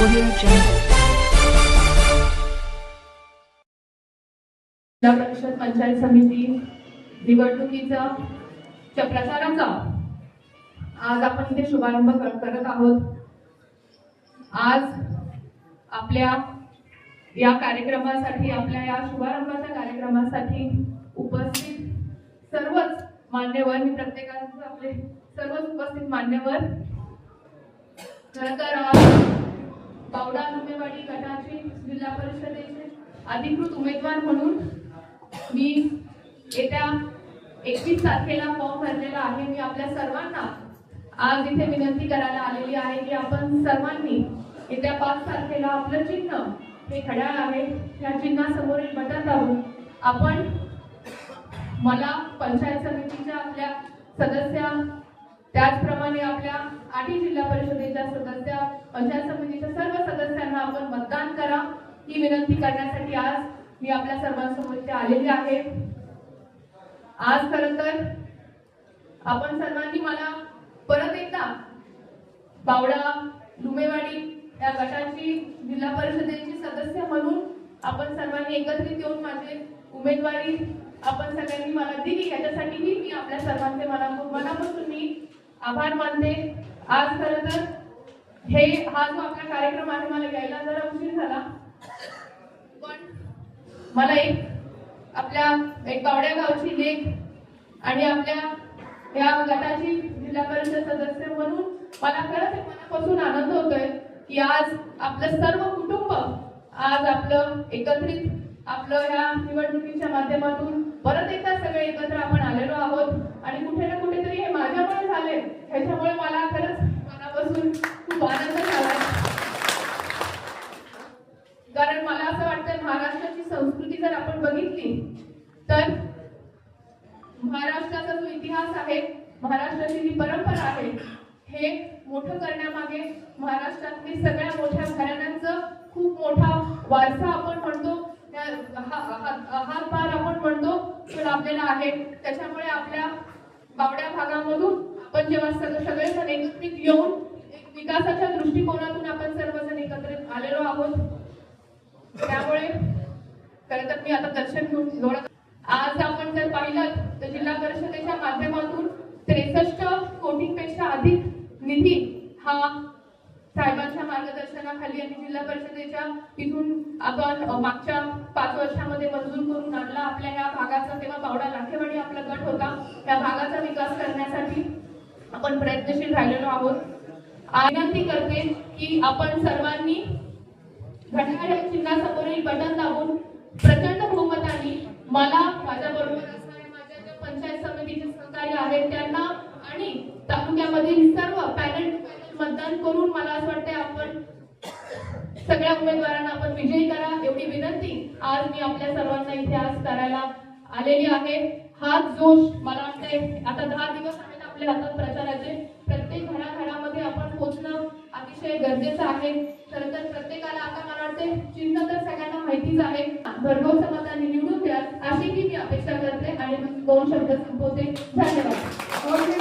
जिल्हा परिषद पंचायत समिती निवडणुकीचा च्या प्रचाराचा आज आपण इथे शुभारंभ करत आहोत. आज आपल्या या कार्यक्रमासाठी आपल्या या शुभारंभाच्या कार्यक्रमासाठी उपस्थित सर्वच मान्यवर मी प्रत्येकाचं आपले सर्वच उपस्थित मान्यवर. खरं तर बावडा नुमेवाडी गटाचे जिल्हा परिषदेचे अधिकृत उमेदवार म्हणून मी येत्या एकवीस तारखेला फॉर्म भरलेला आहे. मी आपल्या सर्वांना आज इथे विनंती करायला आलेली आहे की आपण सर्वांनी येत्या पाच तारखेला आपलं चिन्ह हे घड्याळ आहे. या चिन्हासमोरील बटन दाबून आपण मला पंचायत समितीच्या आपल्या सदस्या त्याचप्रमाणे आपल्या आठी जिल्हा परिषदेच्या सदस्या पंचायत समितीच्या सर्व करा. ही विनंती करण्यासाठी आज मी आपल्या सर्वांसमोर इथे आलेली आहे. आज खर तर आपण सर्वांनी मला परत एकदा बावडा लुमेवाडी या गटाची जिल्हा परिषदेची सदस्य म्हणून आपण सर्वांनी एकत्रित येऊन माझे उमेदवारी आपण सगळ्यांनी मला दिली. याच्यासाठीही मी आपल्या सर्वांचे मनापासून मनापासून मी आभार मानते. आज खरं तर हे हा जो आपला कार्यक्रम आहे मला यायला जरा उशीर झाला. पण मला एक आपल्या एक बावड्या गावची लेख आणि आपल्या या गटाची जिल्हा परिषद सदस्य म्हणून मला खरंच एक मनापासून आनंद होतोय की आज आपलं सर्व कुटुंब आज आपलं एकत्रित आपलं ह्या निवडणुकीच्या माध्यमातून परत एकदा सगळे एकत्र आपण आलेलो आहोत. आणि कुठे ना कुठेतरी हे माझ्यामुळे झाले. ह्याच्यामुळे मला खरंच मनापासून खूप आनंद झाला कारण मला असं वाटतं संस्कृती जर आपण बघितली तर महाराष्ट्राचा जो इतिहास आहे महाराष्ट्राची जी परंपरा आहे हे मोठं करण्यामागे महाराष्ट्रातली सगळ्या मोठ्या घराण्यांचं खूप मोठा वारसा आपण म्हणतो हातभार आपण म्हणतो तो लाभलेला आहे. त्याच्यामुळे आपल्या बावड्या भागामधून आपण जेव्हा सगळे सगळेजण एकत्रित येऊन विकासाच्या दृष्टिकोनातून आपण सर्वजण एकत्रित आलेलो आहोत. त्यामुळे खरं तर मी आता दर्शन घेऊन जोडत आज आपण जर पाहिलं तर जिल्हा परिषदेच्या माध्यमातून त्रेसष्ट कोटींपेक्षा अधिक निधी हा साहेबांच्या मार्गदर्शनाखाली आणि जिल्हा परिषदेच्या तिथून आपण मागच्या पाच वर्षामध्ये मंजूर करून आणला. आपल्या या भागाचा तेव्हा बावडा लाखेवाडी आपला गट होता. त्या भागाचा विकास करण्यासाठी आपण प्रयत्नशील राहिलेलो आहोत. विनंती करते की आपण सर्वांनी घड्याळ चिन्हासमोरील बटन दाबून प्रचंड बहुमताने मला माझ्या बरोबर असणाऱ्या माझ्या ज्या पंचायत समितीचे सहकारी आहेत त्यांना आणि तालुक्यामधील सर्व पॅनल मतदान करून मला असं वाटतंय आपण सगळ्या उमेदवारांना आपण विजयी करा. एवढी विनंती आज मी आपल्या सर्वांना इथे आज करायला आलेली आहे. हा जोश मला वाटतंय. आता दहा दिवस आहेत आपल्या हातात प्रचाराचे. प्रत्येक घराघरामध्ये आपण पोहोचणं अतिशय गरजेचं आहे. खरं तर प्रत्येकाला आता मला वाटते चिन्ह तर सगळ्यांना माहितीच आहे. भरघोस मतांनी निवडून द्या अशी ही मी अपेक्षा करते आणि दोन शब्द संपवते. धन्यवाद.